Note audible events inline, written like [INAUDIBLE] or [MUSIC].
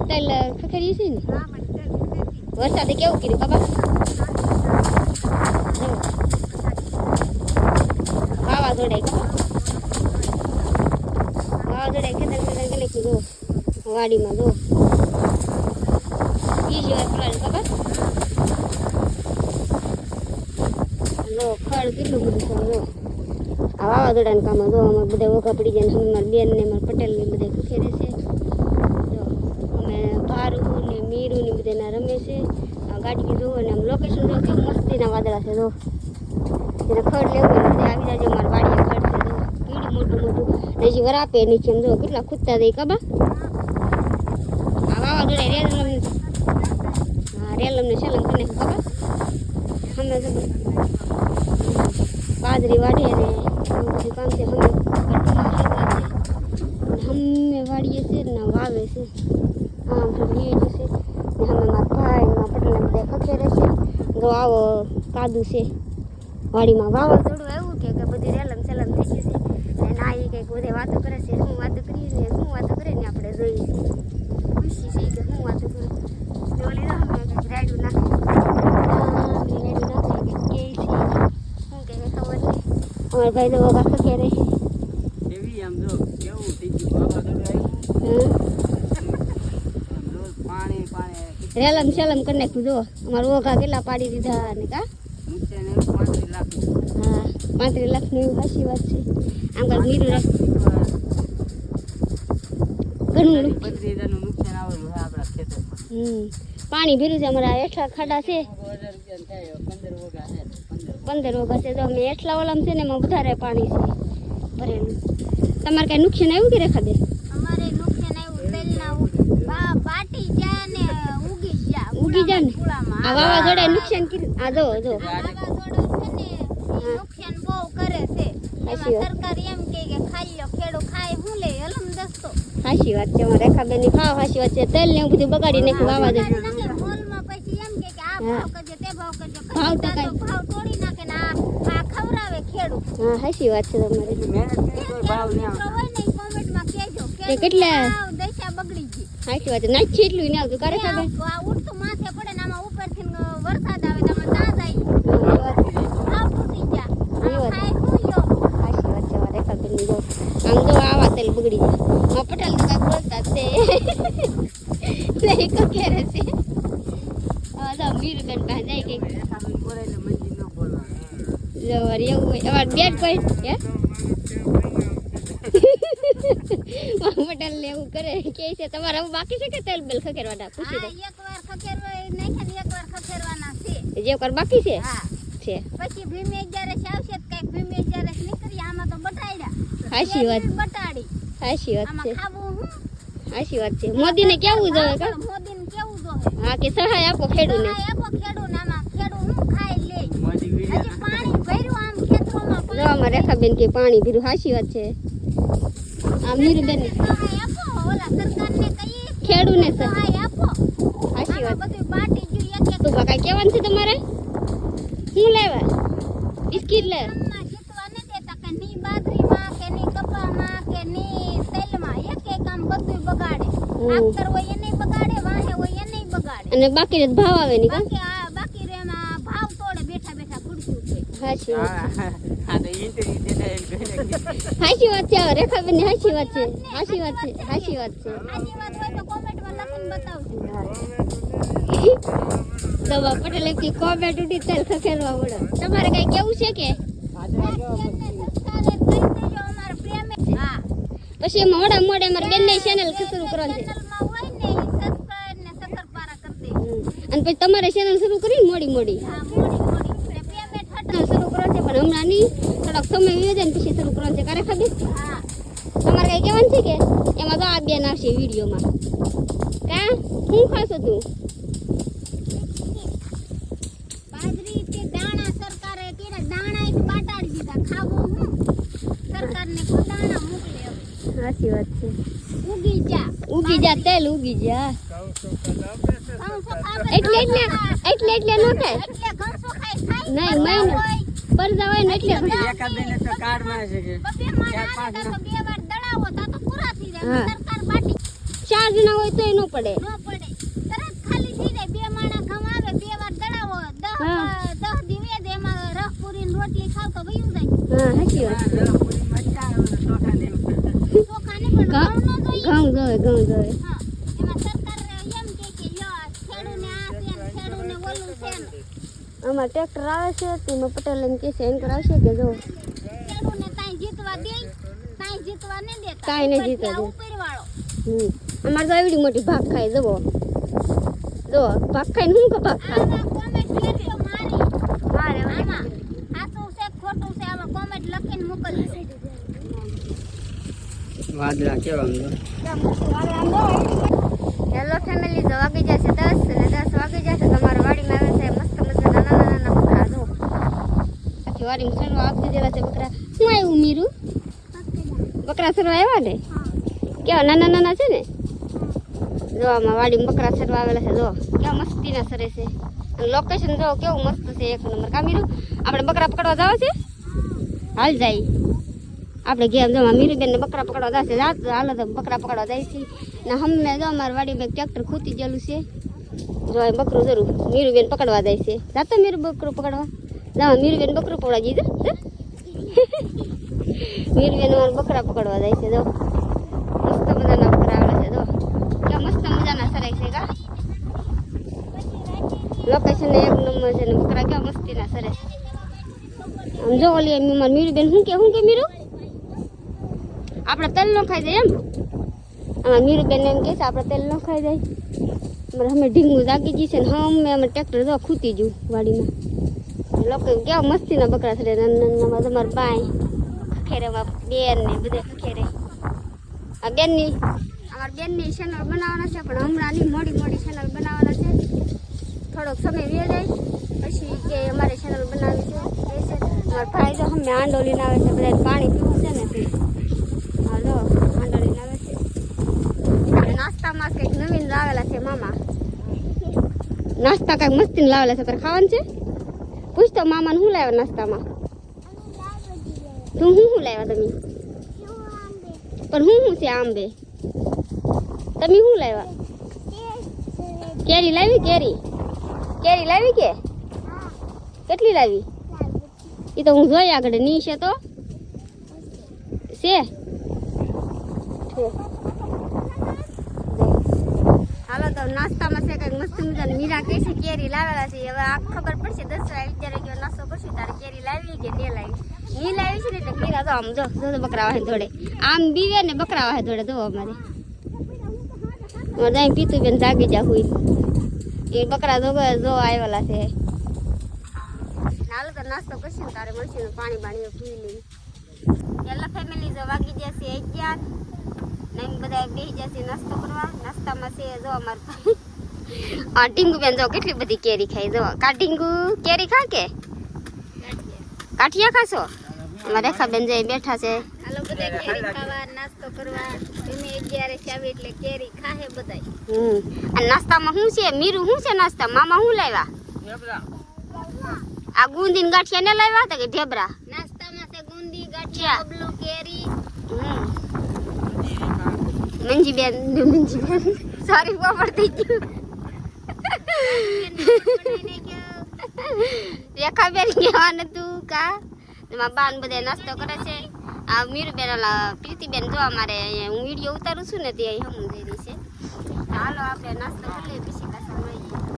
છે વરસાદે કેવું કર્યું. વાવાઝોડાએ ખબર? વાવાઝોડાએ ખેતર ખેતર કરી નાખ્યું જો વાડીમાં જો. બીજી વાર ફળ ખબર? જો ખળ કેટલું બધું છે જો. આ વાવાઝોડાને કામ જો અમારે બધા ઓખા પડી જાય ને અમારા બેન ને અમારા પટેલ ને બધા ખખેરે છે જો અમે ભારું ને મીરું ને બધા ના રમે છે આ ગાડી જોવો ને આમ લોકેશન જો કેવું મસ્તીના વાદળા છે, જો. એને ખડ લેવું હોય ને આવી જાજો, મારા વાડીએ ખડ છે, જો. કીડું મોટું મોટું. ને હજી વરાપે નીચે એમ જો, કેટલા ખૂદતા દઈ કબા આ વાવાઝોડા રેલ અમને હા રેલ અમને સેલમ કરીને ખબર? અમે બાજરી વાઢીએ ને બધું કામ છે, અમે અને અમે વાડીએ છે ને, વાવે છે. આમ લીલું છે ને અમે મારા ભાઈ ને મારા પટેલ બધા ખખેરે છે તો આવો કાદુ છે. વાડીમાં વાવાઝોડું આવ્યું કે કે બધી રેલમ સેલમ થઈ ગયું છે. અને ના એ કંઈક બધે વાતો કરે છે હું વાતો કરીએ ને શું વાતો કરે ને આપણે જોઈએ. છીએ ખુશી છે કે હું વાતો કરું. ઓલી ના કંઈક નાખે નાખે. કંઈક છે શું કહે છે ખબર નહીં. અમારા ભાઈ તો ખખેરે એવી આમ જો કેવું થઈ ગયું. વાવાઝોડું આવ્યું હમ. આમ જો પાણી પાણી. રેલમ સેલમ કરી નાખ્યું જો. અમારા ઓઘા કેટલા પાડી દીધા ને કા નુકસાન એવું પાંત્રીસ લાખ હા પાંત્રીસ લાખની એવી સાચી વાત છે. આમ કાંઈક મીરું રાખ ઘણું હમ. પાણી ભીરું છે અમારા એટલા ખાડા છે. હજાર રૂપિયા થાય પંદર વગા છે તો અમે એટલા ઓલામ છે ને એમાં વધારે પાણી છે. ભરેલું. તમારે કાંઈ નુકસાન આવ્યું કે રેખા બેન? અમારે નુકસાન આવ્યું તેલના ઉ- બા- બાટી જા ને ઉગી જા ઉગી જા ને? આ વાવાઝોડા નુકસાન કર્યું. આ જો જો આ વાવાઝોડું છે ને ઈ નુકસાન બહુ કરે છે. એમાં સરકાર એમ કે ખાઈ લો ખેડૂ ખાય હું લે હલમ દસ્તો હાશી વાત છે અમારા રેખાબેનની ખાવ હાશી વાત છે તેલ ને બધું બગાડી નાખ્યું વાવાઝોડું. નકર મોલમાં પછી એમ કે કે આ ભાવ કરજો તે ભાવ કરજો ભાવ તો કઈ ભાવ તોડી નાખે ને આ આ ખવડાવે ખેડૂત હા હાશી વાત છે તમારી. મહેનત કોઈ ભાવ નહીં હોય ને કોમેન્ટમાં કહેજો કે કેટલા? દશા બગડી ગઈ. હાશી વાત નાખી એટલું ના આવતું. કરે ખાબેન આ આ ઉડતું માથે પડે ને આમાં ઉપરથી ન વરસાદ આવે તો આમાં ત્યાં જાય ભાવ તૂટી જા એ વાત. ખાય હું યો સાચી વાત છે અમારા રેખાબેનની જો આમ જો આવા તેલ બગડી જાય પટેલ તો. કાંઈ બોલતા તે નહીં કકેરે છે. હવે તો મીરુબેન પાસે જાય કંઈક. જવાર એવું હોય. અમાર બેટ પોઈન્ટ હે પટેલ ને એવું કરે કે છે તમારે હવે બાકી છે કે તેલ બેલ ખકેરવાના પૂછી દે. એકવાર ખખેરવા નાખ્યા ને એકવાર ખખેરવાના છે. જે એકવાર બાકી છે? હા. છે. પછી ભીમે જ્યારે આવશે કંઈક ભીમે જ્યારે નીકળી આમાં તો બટાડ્યા હાશી વાત. સાચી વાત છે. સાચી વાત છે. મોદીને કેવું જોઈએ કા મોદીને કેવું જોવે? હા કે સહાય આપો ખેડૂને. આપો ખેડૂને આમાં ખેડૂ હું ખાઈ લે? હજી પાણી ભર્યું આમ ખેતરોમાં જો આમાં રેખાબેન કે પાણી ભીરું સાચી વાત છે. આ મીરુબેન સહાય આપો ઓલા સરકારને કહીએ. ખેડૂને સહાય. આપો. સાચી વાત. બધું બાટી ગયું એક એક. તો કાંઈ કેવાનું છે તમારે? શું લેવા? બિસ્કિટ લે કામમાં જીતવા ન દેતા કે ની બાજરીમાં કે ની કપામાં કે ની તેલમાં એક એક આમ બધું આખતર હોય એને બગાડે વાહે હોય એને બગાડે. અને બાકી ભાવ આવે નહીં કા? બાકી આ બાકી રે એમાં ભાવ તોડે બેઠા બેઠા ખુરશી છે હાચી વાત. હા હા તો ઇન્ટરવ્યુ દેતા એમ કહે કે સાચી વાત છે રેખાબેન હાચી વાત છે. હાચી વાત છે હાચી વાત છે. હાચી વાત હોય તો કોમેન્ટમાં લખીને બતાવજો. તો બા પટેલ એક કોમેન્ટ ઉડી તેલ ખખેરવા પડે તમારે કઈ કેવું છે કે સરકારે કહી દેજો અમારે પ્રેમે હા પછી મોડા મોડે અમારે બેન ચેનલ શરૂ કરવાની છે. કરી. અને પછી તમારે ચેનલ શરૂ કરી મોડી મોડી. હા મોડી મોડી. ને પેમેન્ટ શરૂ કરવાનું છે પણ હમણાં નહીં. થોડોક સમય વયો જાય પછી શરૂ કરવાનું છે. કરે ખબર હા. તમારે કઈ કહેવાનું છે કે? એમાં તો આ બેન આવશે વિડીયોમાં. કા? શું ખાશો તું બાજરી કે દાણા સરકારે કેરા દાણા એક બાટાડી દીધા. ખાવું હું? સરકારને કોઈ દાણા મોકલે હવે. સાચી વાત છે. ઉગી જા. ઉગી જા તેલ ઉગી જા. એટલે એટલે એટલે એટલે નો થાય. નહીં, નહીં. હોય. ને એટલે રેખાબેન તો કાર્ડમાં છે કે માં ચાર પાંચ તો બે વાર દડાવો તો તો પૂરા થઈ જાય. સરકાર બાટી. ચાર જણા હોય તો ન પડે. ન પડે. તરત ખાઈ હા. દસ દિવસે જ એમાં રસ પૂરી રોટલી ખાવ તો વયું જાય. હા સાચી વાત આ ઘઉં જોઈએ ઘઉં ને આમાં ટ્રેક્ટર આવે છે તેમાં પટેલ એમ કે છે એમ કરાવશે કે જો જીતવા નહીં જીતવા દે. અમારે તો એવડી મોટી ભાગ ખાય જવો જો ભાગ ખાઈને શું કે ભાગ ખાય મારી ખોટું છે આમાં કોમેન્ટ લખીને મોકલજો વાદળા કેવા. હેલો ફેમિલી તો વાગી જશે દસ અને દસ વાગી જશે. તમારા વાડીમાં આવે છે મસ્ત મસ્ત નાના નાના બકરા જો. આખી વાડીમાં સરવા આપી દેવા છે બકરા. શું આવ્યું, મીરું? બકરા સરવા આવ્યા ને? કેવા, નાના નાના છે ને? જો, આમાં વાડીમાં બકરા સરવા આવેલા છે. જો, કેવા મસ્તીના સરે છે. લોકેશન જો કેવું મસ્ત છે. એક નંબર. કામીરું આપણે બકરા પકડવા જાવ છે? હાલ જાય. આપણે ગયા જો મીરીબેનને બકરા પકડવા જશે. રાત હાલો તો બકરા પકડવા જાય છે. ને હમને જો અમારા વાડીમાં ટ્રેક્ટર ખૂતી ગયેલું છે. જો એ બકરું જરૂર મીરુબેન પકડવા જાય છે. જાતો મીરુ બકરું પકડવા. જા મીરુબેન બકરું પકડવા જઈ જા. [LAUGHS] મીરુબેન અમારા બકરા પકડવા જાય છે, જો. મસ્ત મજાના બકરા આવે છે, જો. કેવા મસ્ત મજાના સરાય છે, કા? લોકેશન એક નંબર છે ને બકરા કેવા મસ્તીના સરે આમ જો ઓલી એમ અમારી મીરુબેન શું કે શું કે મીરુ? આપણે તેલ ન ખાઈ જાય એમ. આમાં મીરુબેન એમ કહે છે, આપણે તેલ ન ખાઈ જાય. અમારે અમે ઢીંગું જાગી ગઈ છે ને હા અમે અમે ટ્રેક્ટર જો ખૂતી ગયું વાડીમાં. લોકો કેવા મસ્તીના બકરા છે નાના તમારા બાય ખખેરેમાં બેન ને બધે ખખેરે. આ બેનની, અમારા બેનની ચેનલ બનાવવાના છે, પણ હમણાં નહીં મોડી મોડી ચેનલ બનાવવાના છે. થોડોક સમય વે જાય, પછી કે અમારે ચેનલ બનાવી છે અમારા ભાઈ તો અમે આંડો લઈને આવે છે બધા પાણી પીવું છે ને. તે હાલો આંડો લઈને આવે છે નાસ્તામાં કંઈક નવીન લાવેલા છે મામા નાસ્તા કંઈક મસ્તી લાવેલા છે પર ખાવાનું છે પૂછ તો મામાને શું લાવ્યા નાસ્તામાં તું શું શું લાવ્યા તમે પણ હું શું છે આંબે તમે શું લાવ્યા કેરી લાવી કેરી કેરી લાવી કે કેટલી લાવી એ તો હું જોઈ આગળની છે તો છે હાલો તો નાસ્તામાં છે કંઈક મસ્ત મજાની મીરા કહે છે કેરી લાવેલા છે. હવે આ ખબર પડશે દસ વિચારે ગયો નાસ્તો કરશું, તારે કેરી લાવી કે નહીં લાવી? નહીં લાવી છે ને એટલે મીરા તો આમ જો જો બકરા વાહે દોડે. આમ બીવે ને બકરા વાહે દોડે, જો અમારે. અમારે પીતું બેન જાગી જા હુઈ. એ બકરા જો જો આવેલા છે. હાલો તો નાસ્તો કરશું ને તારે મળશે પાણી પાણી પી લઈ એટલે ફેમિલી, જો વાગી જશે અગિયાર. ને એમ બધા બેસી જશે નાસ્તો કરવા. નાસ્તામાં છે જો અમાર આ ટીંગુ બેન જો કેટલી બધી કેરી ખાઈ જો. કા ટીંગુ? કેરી ખા કે? કાઠિયા ખાશો? અમારે રેખા બેન જઈ બેઠા છે. હાલો બધા કેરી ખાવા નાસ્તો કરવા. તમે અગિયારે ચાવી એટલે કેરી ખાહે બધાય. હમ. અને નાસ્તામાં શું છે? મીરું શું છે નાસ્તા મામા શું લાવ્યા? આ ગુંદીન ગાંઠિયા ને લાવ્યા હતા કે ઢેબરા? નાસ્તામાં છે ગુંદી ગાંઠિયા? કેરી મંજી બેન મંજી બેન સોરી પોપડ થઈ ગયું. રેખા બેન કહેવાનું તું કા એમાં બાન બધા નાસ્તો કરે છે આ મીરુબેન પ્રીતિબેન જો અમારે હું વીડિયો ઉતારું છું ને તે અહીં હમ જઈ રહી છે હાલો આપણે નાસ્તો કરી